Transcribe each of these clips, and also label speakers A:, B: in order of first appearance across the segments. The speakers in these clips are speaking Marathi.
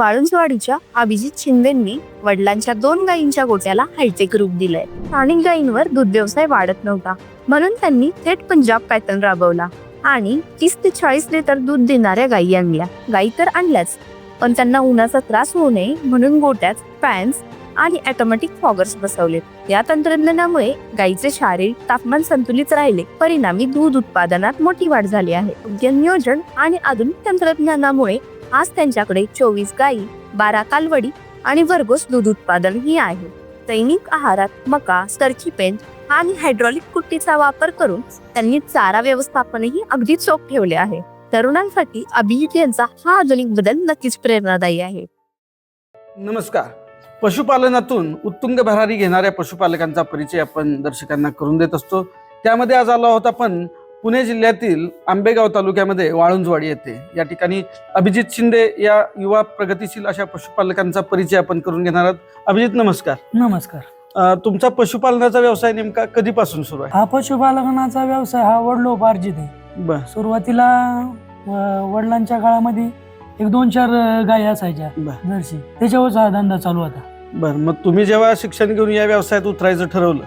A: वाळुंजवाडीच्या अभिजित शिंदेंनी वडिलांच्या दोन गायींच्या गोट्याला हायटेक रूप दिलंय. स्थानिक गायींवर दूध व्यवसाय वाढत नव्हता. म्हणून त्यांनी थेट पंजाब पॅटर्न राबवला आणि तीस ते चाळीस लिटर दूध देणाऱ्या गायी आणल्या. गायी तर आणल्याच पण त्यांना उन्हाचा त्रास होऊ नये म्हणून गोट्यात फॅन्स आणि ऑटोमॅटिक फॉगर्स बसवले या तंत्रज्ञानामुळे गायीचे शारीरिक तापमान संतुलित राहिले. परिणामी दूध उत्पादनात मोठी वाढ झाली आहे. योग्य नियोजन आणि आधुनिक तंत्रज्ञानामुळे आज त्यांच्याकडे चोवीस गायी बारा कालवडी आणि वर्गोस दूध उत्पादन ही आहे. दैनिक आहारात मका सरची पेंट आणि हायड्रॉलिक कुट्टीचा वापर करून त्यांनी चारा व्यवस्थापनही अगदी चोख ठेवले आहे. तरुणांसाठी अभिजित यांचा हा आधुनिक बदल नक्कीच प्रेरणादायी आहे.
B: नमस्कार. पशुपालनातून उत्तुंग भरारी घेणाऱ्या पशुपालकांचा परिचय आपण दर्शकांना करून देत असतो. त्यामध्ये आज आला होता पण पुणे जिल्ह्यातील आंबेगाव तालुक्यामध्ये वाळुंजवाडी येथे. या ठिकाणी अभिजित शिंदे या युवा प्रगतीशील अशा पशुपालकांचा परिचय आपण करून घेणार आहोत. अभिजित नमस्कार.
C: नमस्कार.
B: अं, तुमचा पशुपालनाचा व्यवसाय नेमका कधीपासून सुरू आहे?
C: हा पशुपालनाचा व्यवसाय हा वडलोपार्जित आहे.
B: बर.
C: सुरुवातीला अं, वडिलांच्या काळामध्ये एक दोन चार अं, गायी असायच्या
B: बर.
C: जर्सी. त्याच्यावरच हा धंदा चालू होता.
B: बर मग तुम्ही जेव्हा शिक्षण घेऊन या व्यवसायात उतरायचं ठरवलं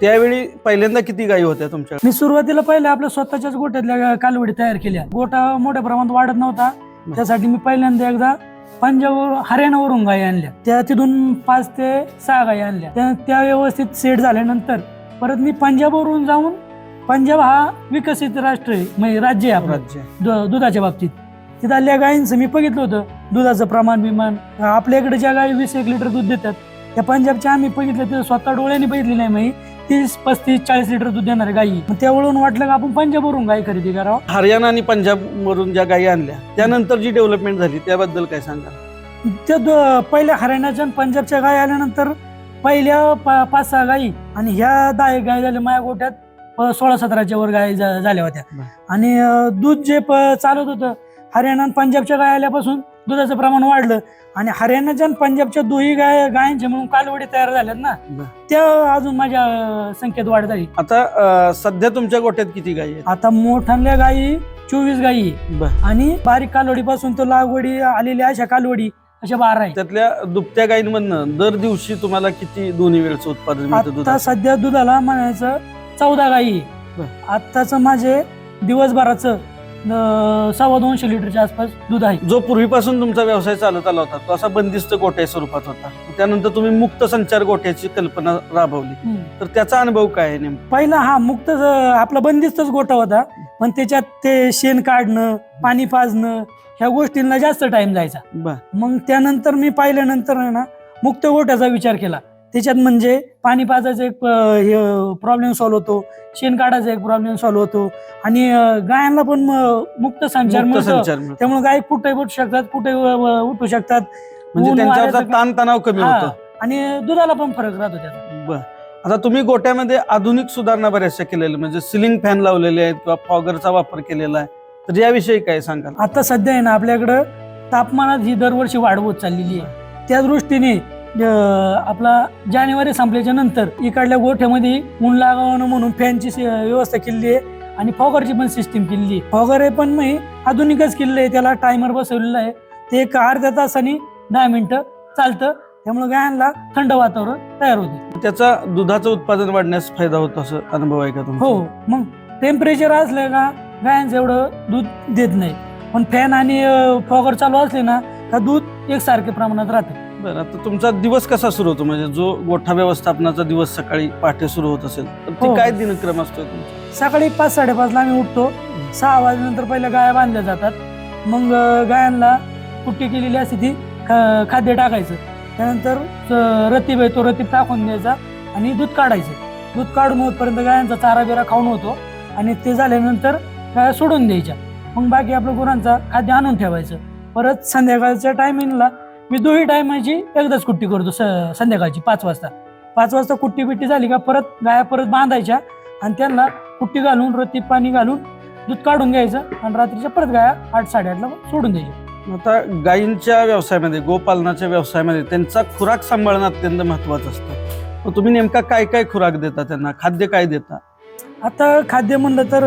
B: त्यावेळी पहिल्यांदा किती गायी होत्या तुमच्या?
C: मी सुरुवातीला पहिले आपल्या स्वतःच्याच गोट्यातल्या कालवडी तयार केल्या. गोटा मोठ्या प्रमाणात वाढत नव्हता. त्यासाठी मी पहिल्यांदा एकदा पंजाब हरियाणावरून गायी आणल्या. त्या तिथून पाच ते सहा गायी आणल्या. त्या त्या व्यवस्थित सेट झाल्यानंतर परत मी पंजाबवरून जाऊन पंजाब हा विकसित राष्ट्र आहे म्हणजे राज्य आहे
B: राज्य.
C: दुधाच्या बाबतीत. तिथं आल्या गायींचं मी बघितलं होतं. दुधाचं प्रमाण बिमान आपल्या इकडे ज्या गायी वीस एक लिटर दूध देतात त्या पंजाबच्या आम्ही बघितलं ते स्वतः डोळ्याने बघितली नाही मी तीस पस्तीस चाळीस लिटर दूध देणारे गायी मग त्यावरून वाटलं का आपण पंजाबवरून गाय खरेदी करावं?
B: हरियाणा आणि पंजाब वरून ज्या गायी आणल्या त्यानंतर जी डेव्हलपमेंट झाली त्याबद्दल काय सांगा?
C: त्या दो- पहिल्या हरियाणाच्या आणि पंजाबच्या गायी आल्यानंतर पहिल्या पा- पाच सहा गायी आणि ह्या दहा एक गायी झाल्या माझ्या गोट्यात प- सोळा सतराच्या वर गायी झाल्या होत्या.
B: बर.
C: आणि अं, दूध जे प- चालत होतं हरियाणा आणि पंजाबच्या गाय आल्यापासून दुधाचं प्रमाण वाढलं आणि हरियाणाच्या आणि पंजाबच्या दोही गाय गायांचे म्हणून कालवडी तयार झाल्यात ना. त्या अजून माझ्या संख्येत वाढ झाली
B: आता अं, सध्या तुमच्या गोट्यात किती गायी आहेत
C: आता मोठ्या गायी चोवीस गायी.
B: बर.
C: आणि बारीक कालवडीपासून तर लागवडी आलेल्या अशा कालवडी अशा बारा आहे
B: त्यातल्या दुभत्या गायींमधनं दर दिवशी तुम्हाला किती दोन्ही वेळचं उत्पादन मिळतं
C: आता
B: दुधाचं
C: सध्या दुधाला म्हणायचं चौदा गायी
B: बर.
C: आत्ताच माझे दिवसभराचं सव्वा दोनशे लिटरच्या आसपास दूध आहे.
B: जो पूर्वीपासून तुमचा व्यवसाय चालत आला होता तो असा बंदिस्त गोट्या स्वरूपात होता. त्यानंतर तुम्ही मुक्त संचार गोट्याची कल्पना राबवली. तर त्याचा अनुभव काय आहे नेमका?
C: पहिला हा मुक्त आपला बंदिस्तच गोठा होता. पण त्याच्यात ते शेण काढणं पाणी पाजणं ह्या गोष्टींना जास्त टाइम जायचा मग त्यानंतर मी पाहिल्यानंतर ना मुक्त गोठ्याचा विचार केला. त्याच्यात म्हणजे पाणी पाजायचा एक प्रॉब्लेम सॉल्व्ह होतो. शेण काढायचा एक प्रॉब्लेम सॉल्व्ह होतो. आणि गायांना पण मुक्त संचार मिळतो. त्यामुळे गाय कुठे उठू शकतात कुठे उठू शकतात.
B: म्हणजे त्यांच्यावरचा तणाव कमी
C: हा.
B: होतो.
C: आणि दुधाला पण फरक राहतो त्याचा.
B: आता तुम्ही गोट्यामध्ये आधुनिक सुधारणा बऱ्याचशा केलेल्या म्हणजे सिलिंग फॅन लावलेले आहेत किंवा फॉगरचा वापर केलेला आहे. तर याविषयी काय सांगाल?
C: आता सध्या आहे ना आपल्याकडं तापमानात ही दरवर्षी वाढ होत चाललेली आहे. त्या दृष्टीने आपला जानेवारी संपल्याच्या नंतर इकडल्या गोठ्यामध्ये ऊन लागावं म्हणून फॅनची व्यवस्था केलेली आहे आणि फॉगरची पण सिस्टीम केलेली आहे. फॉगर आहे पण मी आधुनिकच केलेलं आहे त्याला टायमर बसवलेला आहे. ते एक अर्ध्या तासाने दहा मिनिटं चालतं. त्यामुळे गायांना थंड वातावरण तयार होते.
B: त्याचा दुधाचं उत्पादन वाढण्यास फायदा होतो असं अनुभव आहे का
C: हो मग टेम्परेचर असलं का गायांचं एवढं दूध देत नाही. पण फॅन आणि फॉगर चालू असले ना का दूध एकसारखे प्रमाणात राहते.
B: बरं आता तुमचा दिवस कसा सुरू होतो? म्हणजे जो गोठा व्यवस्थापनाचा दिवस सकाळी पहाटे सुरू होत असेल तर ती
C: हो.
B: काय दिनक्रम असतो तुमचा?
C: सकाळी पाच साडेपाचला आम्ही उठतो. सहा वाजल्यानंतर पहिल्या गाया बांधल्या जातात. मग अं, गायांना कुट्टी केलेली असते ती खा- खाद्य टाकायचं. त्यानंतर अं, रतीब आहे तो रतीब टाकून द्यायचा आणि दूध काढायचं. दूध काढून होतपर्यंत गायांचा चारा बिरा खाऊन होतो आणि ते झाल्यानंतर गाया सोडून द्यायच्या. मग बाकी आपलं गुरांचा खाद्य आणून ठेवायचं. परत संध्याकाळच्या टायमिंगला मी दोही टायमाची एकदाच कुट्टी करतो स- संध्याकाळची पाच वाजता. पाच वाजता कुट्टी बिट्टी झाली का परत गाया परत बांधायच्या आणि त्यांना कुट्टी घालून रतीब पाणी घालून दूध काढून घ्यायचं आणि रात्रीच्या परत गाया आठ साडेआठला सोडून द्यायच्या.
B: आता गायींच्या व्यवसायामध्ये गोपालनाच्या व्यवसायामध्ये त्यांचा खुराक सांभाळणं अत्यंत महत्वाचं असतं. तुम्ही नेमका काय काय खुराक देता त्यांना? खाद्य काय देता?
C: आता खाद्य म्हणलं तर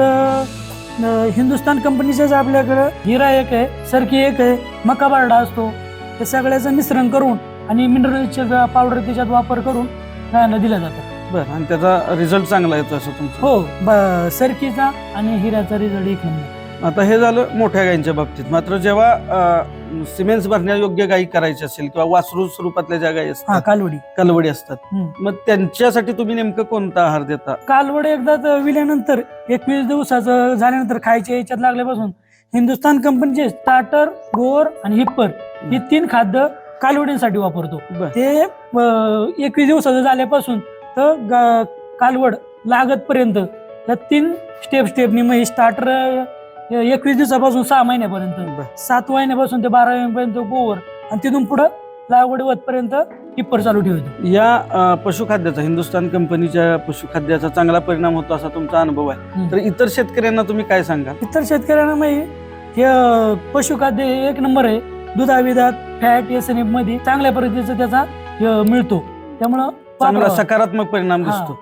C: हिंदुस्तान कंपनीचेच आपल्याकडं हिरा एक आहे सरकी एक आहे मका बारडा असतो हे सगळ्याचं मिश्रण करून आणि मिनरलचे पावडर त्याच्यात वापर करून गायांना दिल्या जातात.
B: बरं आणि त्याचा रिझल्ट चांगला येतो असं तुमचं?
C: हो ब- सरकीचा आणि हिऱ्याचा रिझल्ट एक नंबर.
B: आता हे झालं मोठ्या गायींच्या बाबतीत. मात्र जेव्हा अं, सिमेंट्स भरण्यायोग्य गायी करायची असेल किंवा वासरू स्वरूपातल्या ज्या गायी
C: हा
B: असतात
C: कालवडी.
B: कलवडी असतात
C: हम्म.
B: मग त्यांच्यासाठी तुम्ही नेमकं कोणता आहार देता?
C: कालवड एकदा तर विल्यानंतर एकवीस दिवसाचं झाल्यानंतर खायच्या याच्यात लागल्यापासून हिंदुस्थान कंपनीचे स्टार्टर गोर आणि हिप्पर ही तीन खाद्य कालवडींसाठी वापरतो. ते एकवीस दिवसाचं झाल्यापासून तर कालवड लागत पर्यंत या तीन स्टेप स्टेपनी मग स्टार्टर एकवीस दिवसापासून सहा महिन्यापर्यंत. सात महिन्यापासून ते बारा महिन्यापर्यंत गोवर आणि तिथून पुढं लागवड होतपर्यंत हिप्पर चालू ठेवतो
B: या अं, पशुखाद्याचा हिंदुस्थान कंपनीच्या पशुखाद्याचा चांगला परिणाम होतो असा तुमचा अनुभव आहे. तर इतर शेतकऱ्यांना तुम्ही काय सांगाल
C: इतर शेतकऱ्यांना माहिती हे अं, पशुखाद्य हे एक नंबर आहे. दुधाविधात फॅट एस एन एफमध्ये चांगल्या पद्धतीचा त्याचा अं, मिळतो. त्यामुळं
B: चांगला
C: वापरावं.
B: सकारात्मक परिणाम
C: हा.
B: दिसतो.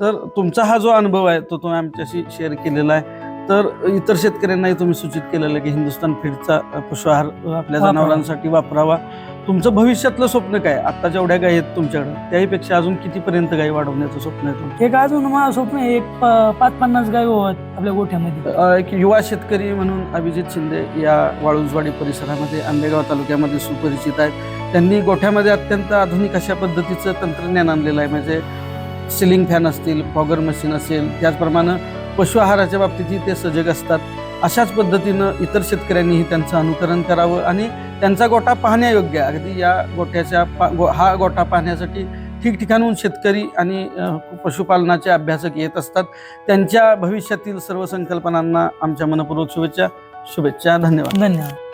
B: तर तुमचा हा जो अनुभव आहे तो तुम्ही आमच्याशी शेअर केलेला आहे. तर इतर शेतकऱ्यांनाही तुम्ही सूचित केलेलं की हिंदुस्थान फीडचा पशुआहार आपल्या. जनावरांसाठी वापरावा. तुमचं भविष्यातलं स्वप्न काय? आता जेवढ्या गायी आहेत तुमच्याकडे त्याहीपेक्षा अजून कितीपर्यंत गायी वाढवण्याचं स्वप्न आहे तुमचं?
C: एक अजून माझं स्वप्न आहे एक प- पाच पन्नास गाय होत आपल्या गोठ्यामध्ये.
B: अ, एक युवा शेतकरी म्हणून अभिजित शिंदे या वाळुंजवाडी परिसरामध्ये आंबेगाव तालुक्यामध्ये सुपरिचित आहेत. त्यांनी गोठ्यामध्ये अत्यंत आधुनिक अशा पद्धतीचं तंत्रज्ञान आणलेलं आहे. म्हणजे सिलिंग फॅन असतील फॉगर मशीन असेल त्याचप्रमाणे पशु आहाराच्या बाबतीतही ते सजग असतात. अशाच पद्धतीनं इतर शेतकऱ्यांनीही त्यांचं अनुकरण करावं आणि त्यांचा गोठा पाहण्यायोग्य अगदी या गोठ्याच्या पा गो- हा गोठा पाहण्यासाठी ठिकठिकाणून शेतकरी आणि पशुपालनाचे अभ्यासक येत असतात. त्यांच्या भविष्यातील सर्व संकल्पनांना आमच्या मनपूर्वक शुभेच्छा शुभेच्छा धन्यवाद.
C: धन्यवाद.